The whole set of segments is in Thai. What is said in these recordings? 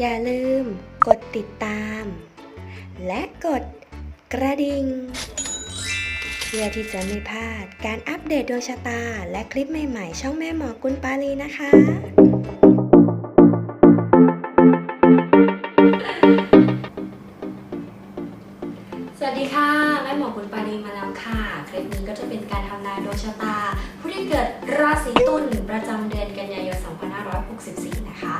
อย่าลืมกดติดตาม และกดกระดิ่ง เพื่อที่จะไม่พลาดการอัปเดตดวงชะตา และคลิปใหม่ๆ ช่องแม่หมอกุลปาลีนะคะสวัสดีค่ะ แม่หมอกุลปาลีมาแล้วค่ะ คลิปนี้ก็จะเป็นการทำนายดวงชะตา ผู้ที่เกิดราศีตุลประจำเดือนกันยายน 2564 นะคะ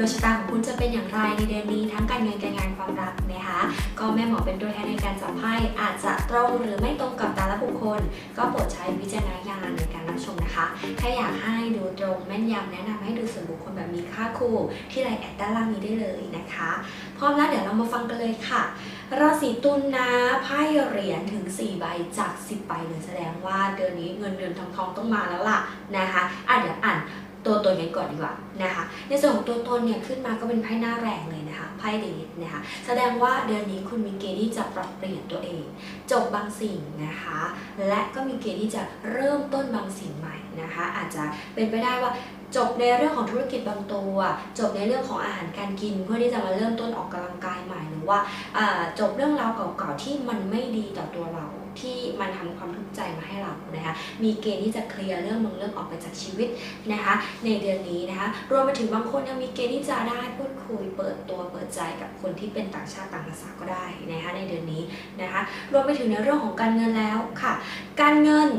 ดวงชะตาของคุณจะเป็นอย่างไรในเดือนนี้ทั้งการเงินการงานความรักนะคะ ก็แม่หมอเป็นตัวแทนในการจับไพ่อาจจะตรงหรือไม่ตรงกับแต่ละบุคคล ก็โปรดใช้วิจารณญาณในการรับชมนะคะ ถ้าอยากให้ดูตรงแม่นยำแนะนำให้ดูส่วนบุคคลแบบมีค่าคู่ที่ไลน์แอดด้านล่างนี้ได้เลยนะคะพร้อมแล้วเดี๋ยวเรามาฟังกันเลยค่ะราศีตุลนะไพ่เหรียญถึง 4 ใบจาก 10ใบเลยแสดงว่าเดือนนี้เงินเดือนทองทองต้องมาแล้วล่ะนะคะอะเดี๋ยวอ่าน ตัวตนกันก่อนดีกว่านะคะในส่วนของตัวตนเนี่ยขึ้นมาก็เป็นไพ่หน้าแรงเลยนะคะไพ่เดทนะคะแสดงว่าเดือนนี้คุณมีเกณฑ์ที่จะปรับเปลี่ยนตัวเอง จบบางสิ่งนะคะ และก็มีเกณฑ์ที่จะเริ่มต้นบางสิ่งใหม่นะคะ อาจจะเป็นไปได้ว่าจบในเรื่องของธุรกิจบางตัว จบในเรื่องของอาหารการกิน เพื่อที่จะมาเริ่มต้นออกกำลังกายใหม่หรือว่าจบเรื่องราวเก่าๆที่มันไม่ดีต่อตัวเรา ที่มันทำความทุกข์ใจมาให้เรานะคะมีเกณฑ์ที่จะเคลียร์เรื่องบางเรื่องออกไปจากชีวิตนะคะในเดือนนี้นะคะรวมไปถึงบางคนยังมีเกณฑ์ที่จะได้พูดคุยเปิดตัวเปิดใจกับคนที่เป็นต่างชาติต่างภาษาก็ได้นะคะในเดือนนี้นะคะรวมไปถึงในเรื่องของการเงินแล้วค่ะ การเงิน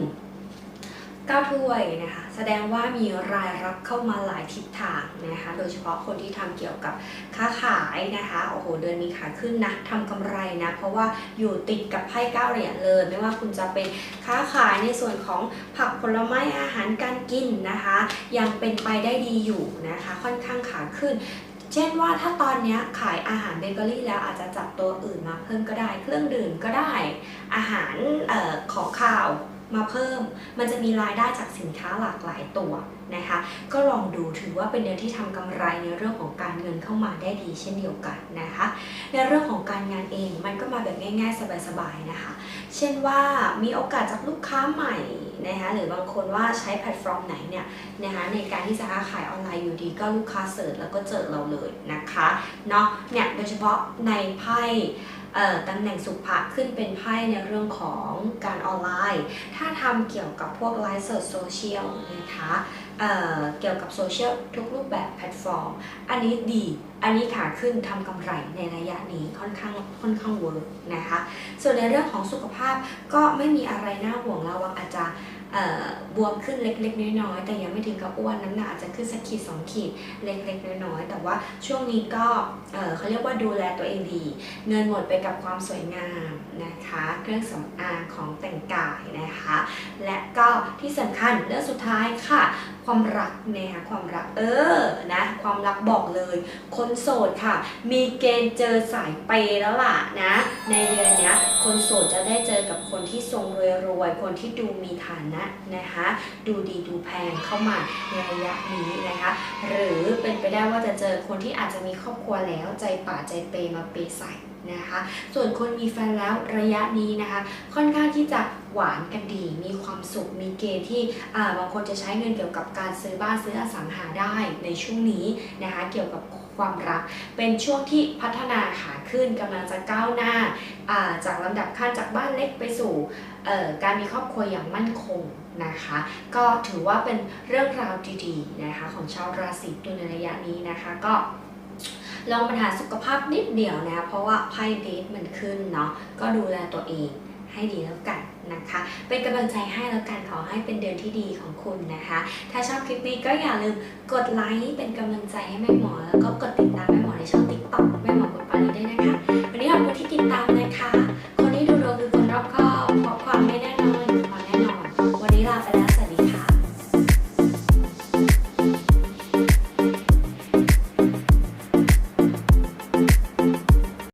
ก้าถ้วยนะคะแสดงว่ามีรายรับเข้ามาหลายทิศทางนะคะโดยเฉพาะคนที่ทำเกี่ยวกับค้าขายนะคะโอ้โหเดือนนี้ขาขึ้นนะทำกำไรนะเพราะว่าอยู่ติดกับไพ่เก้าเหรียญเลย ไม่ว่าคุณจะเป็นค้าขายในส่วนของผักผลไม้อาหารการกินนะคะ ยังเป็นไปได้ดีอยู่นะคะค่อนข้างขาขึ้นเช่นว่าถ้าตอนนี้ขายอาหารเบเกอรี่แล้วอาจจะจับตัวอื่นมาเพิ่มก็ได้ เครื่องดื่มก็ได้ อาหารออของข้าว มาเพิ่ม มันจะมีรายได้จากสินค้าหลากหลายตัวนะคะ ก็ลองดูถือว่าเป็นเดือนที่ทำกำไรในเรื่องของการเงินเข้ามาได้ดีเช่นเดียวกันนะคะ ในเรื่องของการงานเองมันก็มาแบบง่ายๆ สบายๆนะคะ เช่นว่ามีโอกาสจากลูกค้าใหม่ นะคะหรือบางคนว่าใช้แพลตฟอร์มไหนเนี่ยนะคะในการที่จะค้าขายออนไลน์อยู่ดีก็ลูกค้าเสิร์ชแล้วก็เจอเราเลยนะคะเนาะเนี่ยโดยเฉพาะในไพ่ตำแหน่งสุภะขึ้นเป็นไพ่ในเรื่องของการออนไลน์ ถ้าทำเกี่ยวกับพวกไลฟ์สดโซเชียลนะคะ เเกี่ยวกับโซเชียลทุกรูปแบบแพลตฟอร์ม อันนี้ดี อันนี้ขาขึ้นทำกำไรในระยะนี้ค่อนข้างค่อนข้างเวิร์กนะคะ ส่วนในเรื่องของสุขภาพก็ไม่มีอะไรน่าห่วงระวังอาจจะบวมขึ้นเล็กๆ น้อยๆ แต่ยังไม่ถึงกับอ้วนน้ำหนักอาจจะขึ้นสักขีดสองขีดเล็กๆ น้อยๆ แต่ว่าช่วงนี้ก็เเขาเรียกว่าดูแลตัวเองดี เงินหมดไปกับความสวยงามนะคะ เครื่องสำอางของแต่งกายนะคะ และก็ที่สำคัญเรื่องสุดท้ายค่ะความรักนะคะความรักเออนะความรักบอกเลย คนโสดค่ะ มีเกณฑ์เจอสายเปย์แล้วล่ะนะ ในเดือนนี้คนโสดจะได้เจอกับคนที่ทรงรวยๆคนที่ดูมีฐานะนะคะดูดีดูแพงเข้ามาในระยะนี้นะคะ หรือเป็นไปได้ว่าจะเจอคนที่อาจจะมีครอบครัวแล้วใจป่าใจเปย์มาเปย์ใส่นะคะ ส่วนคนมีแฟนแล้วระยะนี้นะคะ ค่อนข้างที่จะ หวานกันดี มีความสุข มีเกณฑ์ที่บางคนจะใช้เงินเกี่ยวกับการซื้อบ้านซื้ออสังหาได้ในช่วงนี้นะคะเกี่ยวกับความรัก เป็นช่วงที่พัฒนาขาขึ้นกำลังจะก้าวหน้าาจากลำดับขั้นจากบ้านเล็กไปสู่การมีครอบครัวอย่างมั่นคงนะคะ ก็ถือว่าเป็นเรื่องราวดีๆนะคะของชาวราศีตุลในระยะนี้นะคะก็ลองปัญหาสุขภาพนิดเดียวนะ เพราะว่าไพ่เดทมันขึ้นเนาะก็ดูแลตัวเอง ให้ดีแล้วกันนะคะ เป็นกำลังใจให้แล้วกันขอให้เป็นเดือนที่ดีของคุณนะคะ ถ้าชอบคลิปนี้ก็อย่าลืมกดไลค์เป็นกำลังใจให้แม่หมอ แล้วก็กดติดตามแม่หมอในช่องติ๊กต็อกแม่หมอกดปานี้ด้วยนะคะ วันนี้ขอบคุณที่ติดตามนะคะ คนที่ดูดวงคือคนรอบข้อบเพความไม่แน่นอนความแน่นอน วันนี้ลาไปแล้วสวัสดี